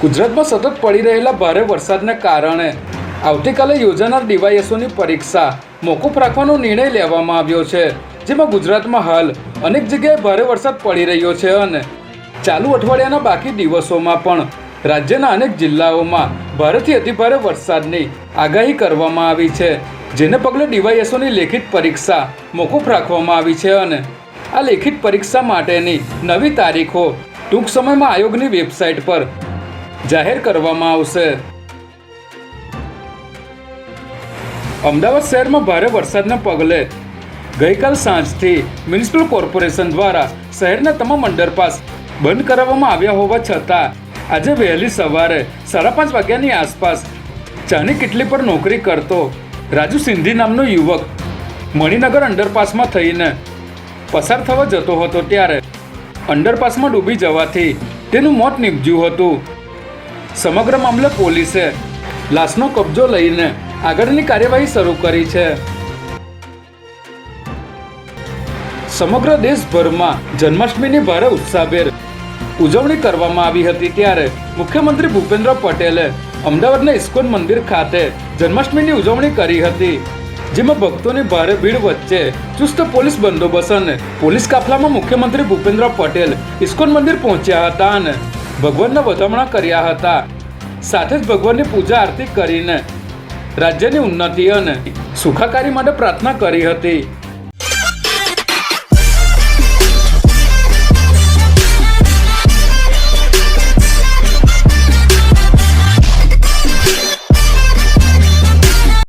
ગુજરાતમાં સતત પડી રહેલા ભારે વરસાદને કારણે આવતીકાલે યોજાનાર ડીવાયએસઓની પરીક્ષા મોકૂફ રાખવાનો નિર્ણય લેવામાં આવ્યો છે, જેમાં ગુજરાતમાં હાલ અનેક જગ્યાએ ભારે વરસાદ પડી રહ્યો છે અને ચાલુ અઠવાડિયાના બાકી દિવસોમાં પણ રાજ્યના અનેક જિલ્લાઓમાં ભારેથી અતિભારે વરસાદની આગાહી કરવામાં આવી છે, જેને પગલે ડીવાયએસઓની લેખિત પરીક્ષા મોકૂફ રાખવામાં આવી છે અને આ લેખિત પરીક્ષા માટેની નવી તારીખો ટૂંક સમયમાં આયોગની વેબસાઇટ પર જાહેર કરવામાં આવશે. અમદાવાદ શહેરમાં ભારે વરસાદના પગલે ગઈકાલ સાંજથી મ્યુનિસિપલ કોર્પોરેશન દ્વારા શહેરના તમામ અંડરપાસ બંધ કરાવવામાં આવ્યા હોવા છતાં, આજે વહેલી સવારે સાડા પાંચ વાગ્યાની આસપાસ ચાની કેટલી પર નોકરી કરતો રાજુ સિંધી નામનો યુવક મણિનગર અંડરપાસમાં થઈને પસાર થવા જતો હતો ત્યારે અંડરપાસમાં ડૂબી જવાથી તેનું મોત નીપજ્યું હતું. સમગ્ર મામલે પોલીસે લાશનો કબજો લઈને આગળની કાર્યવાહી શરૂ કરી છે. સમગ્ર દેશભરમાં જન્માષ્ટમીની ભારે ઉત્સાહભેર ઉજવણી કરવામાં આવી હતી ત્યારે મુખ્યમંત્રી ભૂપેન્દ્ર પટેલે અમદાવાદના ઇસ્કોન મંદિર ખાતે જન્માષ્ટમીની ઉજવણી કરી હતી, જેમાં ભક્તોની ભારે ભીડ વચ્ચે ચુસ્ત પોલીસ બંદોબસ્ત અને પોલીસ કાફલામાં મુખ્યમંત્રી ભૂપેન્દ્ર પટેલ ઇસ્કોન મંદિર પહોંચ્યા હતા અને ભગવાનના વધામણા કર્યા હતા. સાથે જ ભગવાનની પૂજા આરતી કરીને રાજ્યની ઉન્નતિ અને સુખાકારી માટે પ્રાર્થના કરી હતી.